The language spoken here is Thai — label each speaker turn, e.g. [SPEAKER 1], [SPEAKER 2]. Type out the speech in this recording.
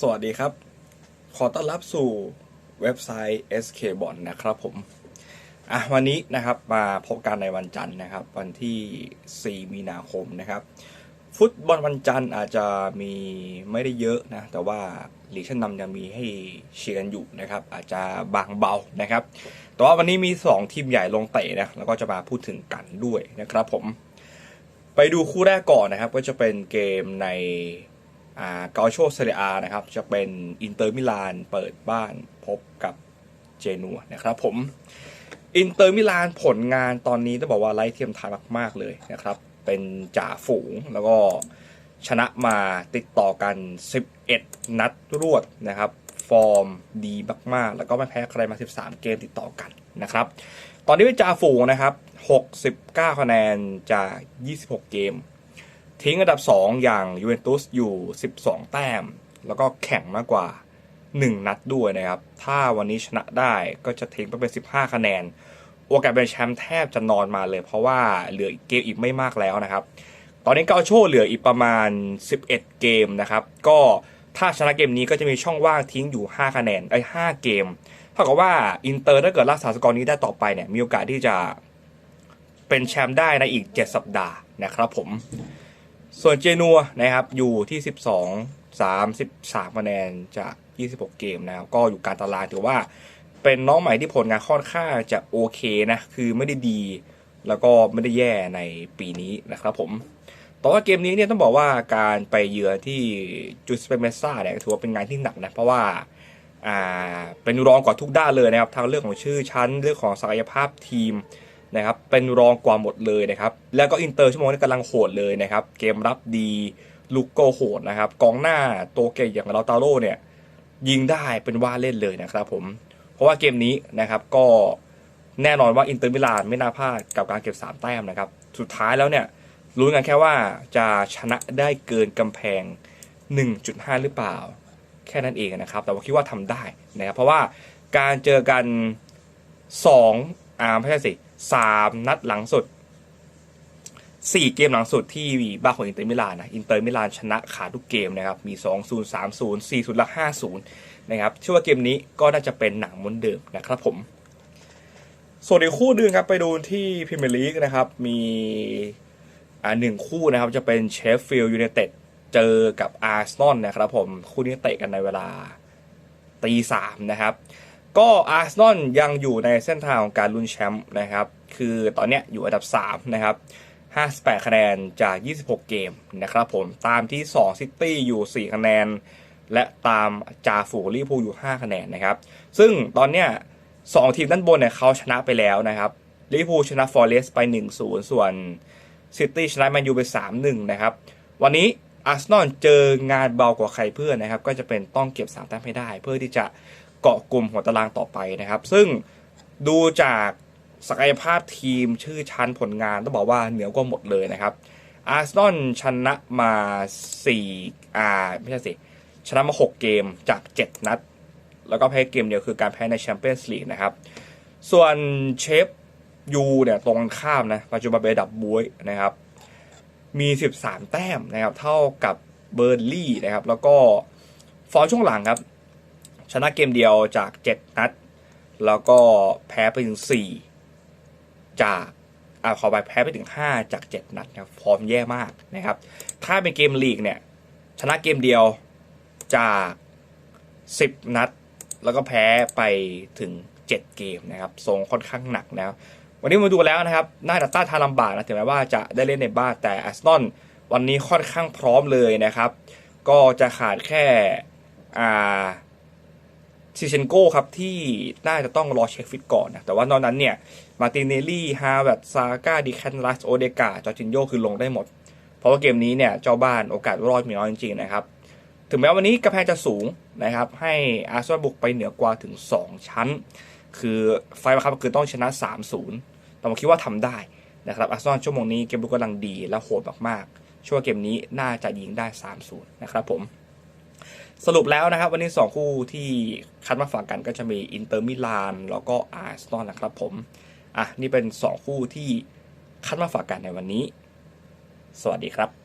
[SPEAKER 1] สวัสดีครับ ขอต้อนรับสู่เว็บไซต์ SK b o n นะครับผมอะวันนี้นะครับมาพบกันในวันจันทร์นะครับ วันที่ 4 มีนาคมนะครับ ฟุตบอลวันจันทร์อาจจะมีไม่ได้เยอะนะ แต่ว่าลีกชั้นนำยังมีให้เชียร์กันอยู่นะครับ อาจจะบางเบานะครับ แต่ว่าวันนี้มี 2 ทีมใหญ่ลงเตะนะแล้วก็จะมาพูดถึงกันด้วยนะครับผม ไปดูคู่แรกก่อนนะครับ ก็จะเป็นเกมใน กาโชเซเรียนะครับ จะเป็นอินเตอร์มิลานเปิดบ้านพบกับเจนัวนะครับผมอินเตอร์มิลานผลงานตอนนี้ต้องบอกว่าไร้เทียมทานมาก ๆ เลยนะครับ เป็นจ่าฝูงแล้วก็ชนะมาติดต่อกัน 11 นัดรวดนะครับ ฟอร์มดีมาก ๆ แล้วก็ไม่แพ้ใครมา 13 เกมติดต่อกันนะครับ ตอนนี้เป็นจ่าฝูงนะครับ 69 คะแนนจาก 26 เกม ทิ้งอันดับ 2 อย่างยูเวนตุสอยู่ 12 แต้ม แล้วก็แข่งมากกว่า 1 นัดด้วยนะครับ ถ้าวันนี้ชนะได้ก็จะทิ้งไปเป็น 15 คะแนน โอกาสเป็นแชมป์แทบจะนอนมาเลย เพราะว่าเหลือเกมอีกไม่มากแล้วนะครับ ตอนนี้เกาโชเหลืออีกประมาณ 11 เกมนะครับ ก็ถ้าชนะเกมนี้ก็จะมีช่องว่างทิ้งอยู่ 5 คะแนนไอ้5เกมเท่ากับว่าอินเตอร์ถ้าเกิดรักษาสกอร์นี้ได้ต่อไปเนี่ยมีโอกาสที่จะเป็นแชมป์ได้ในอีก 7 สัปดาห์นะครับผม ส่วนเจนัวนะครับอยู่ที่ 12 33คะแนนจาก 26 เกมนะครับก็อยู่การตารางถือว่าเป็นน้องใหม่ที่ผลงานค่อนข้างจะโอเคนะ คือไม่ได้ดี แล้วก็ไม่ได้แย่ในปีนี้นะครับผมแต่ว่าเกมนี้เนี่ยต้องบอกว่าการไปเยือนที่จูสเปเมซ่าเนี่ยถือว่าเป็นงานที่หนักนะ เพราะว่าอ่าเป็นรองกว่าทุกด้านเลยนะครับทั้งเรื่องของชื่อชั้นเรื่องของศักยภาพทีม นะครับเป็นรองกว่าหมดเลยนะครับแล้วก็อินเตอร์ชั่วโมงนี้กำลังโหดเลยนะครับเกมรับดีลูกโกโหดนะครับกองหน้าตัวเก่งอย่างลาตาโร่เนี่ยยิงได้เป็นว่าเล่นเลยนะครับผมเพราะว่าเกมนี้นะครับก็แน่นอนว่าอินเตอร์มิลานไม่น่าพลาดกับการเก็บ 3 แต้มนะครับสุดท้ายแล้วเนี่ยรู้กันแค่ว่าจะชนะได้เกินกำแพง 1.5 หรือเปล่า แค่นั้นเองนะครับ แต่ว่าคิดว่าทำได้นะครับเพราะว่าการเจอกัน 2อ่าไม่ใช่สิ สามนัดหลังสุดสี่เกมหลังสุดที่บ้านของอินเตอร์มิลานนะอินเตอร์มิลานชนะขาดทุกเกมนะครับมี 2 0 3 0 4 0และ5 0 นะครับเชื่อว่าเกมนี้ก็น่าจะเป็นหนังมือนเดิมนะครับผม ส่วนอีกคู่หนึ่งครับไปดูที่พรีเมียร์ลีกนะครับมีอ่าหนึ่งคู่นะครับจะเป็นเชฟฟิลด์ยูไนเต็ดเจอกับอาร์เซนอลนะครับผมคู่นี้เตะกันในเวลาตีสามนะครับ ก็อาร์เซนอลยังอยู่ในเส้นทางของการลุ้นแชมป์นะครับ คือตอนเนี้ยอยู่อันดับ 3 นะครับ 58 คะแนนจาก 26 เกมนะครับผม ตามที่2ซิตี้อยู่ 4 คะแนน และตามจาฝูลิเวอร์พูลอยู่ 5 คะแนนนะครับ ซึ่งตอนเนี้ยสองทีมด้านบนเนี่ยเขาชนะไปแล้วนะครับลิเวอร์พูลชนะฟอร์เรสไป 1-0 ส่วนซิตี้ชนะแมนยูไป 3-1 นะครับ วันนี้อาร์เซนอลเจองานเบากว่าใครเพื่อนนะครับ ก็จะเป็นต้องเก็บ3แต้มให้ได้ เพื่อที่จะ เกาะกลุ่มหัวตารางต่อไปนะครับ ซึ่งดูจากศักยภาพทีมชื่อชั้นผลงานต้องบอกว่าเหนือกว่าหมดเลยนะครับ อาร์เซนอลชนะมา4อ่าไม่ใช่สิชนะมา 6 เกมจาก 7 นัด แล้วก็แพ้เกมเดียวคือการแพ้ในแชมเปี้ยนส์ลีกนะครับ ส่วนเชฟยูเนี่ยตรงข้ามนะปัจจุบันเป็นดับบุ้ยนะครับ มี 13 แต้มนะครับ เท่ากับเบอร์ลี่นะครับ แล้วก็ฟอร์ช่วงหลังครับ ชนะเกมเดียวจาก 7 นัด แล้วก็แพ้ไปถึง 4 จากอ่าขอไปแพ้ไปถึง 5 จาก 7 นัดนะครับฟอร์มแย่มากนะครับ ถ้าเป็นเกมลีกเนี่ย ชนะเกมเดียวจาก 10 นัด แล้วก็แพ้ไปถึง 7 เกมนะครับทรงค่อนข้างหนักนะครับวันนี้มาดูแล้วนะครับ น่าจะต้านทานลำบากนะถึงแม้ว่าจะได้เล่นในบ้านแต่อาร์เซนอลวันนี้ค่อนข้างพร้อมเลยนะครับ ก็จะขาดแค่อ่า ซิเชนโก้ครับที่น่าจะต้องรอเช็คฟิตก่อนนะแต่ว่านอกนั้นเนี่ยมาติเนลลี่ฮาร์วัตซาก้าดิแคนลัสโอเดกาจอร์จินโยคือลงได้หมด เพราะว่าเกมนี้เนี่ยเจ้าบ้านโอกาสรอดมีน้อยจริงๆนะครับ ถึงแม้วันนี้กระแพงจะสูงนะครับ ให้อาร์เซนอลบุกไปเหนือกว่าถึง 2 ชั้น คือไฟล์บังคับคือต้องชนะ 3-0 แต่ผมคิดว่าทำได้นะครับอาร์เซนอลชั่วโมงนี้เกมลุกกำลังดีและโหดมากๆช่วงเกมนี้น่าจะยิงได้ 3-0 นะครับผม สรุปแล้วนะครับ วันนี้ 2 คู่ที่คัดมาฝากกันก็จะมีอินเตอร์มิลานแล้วก็อาร์เซนอลนะครับผม อะ นี่เป็น 2 คู่ที่คัดมาฝากกันในวันนี้ สวัสดีครับ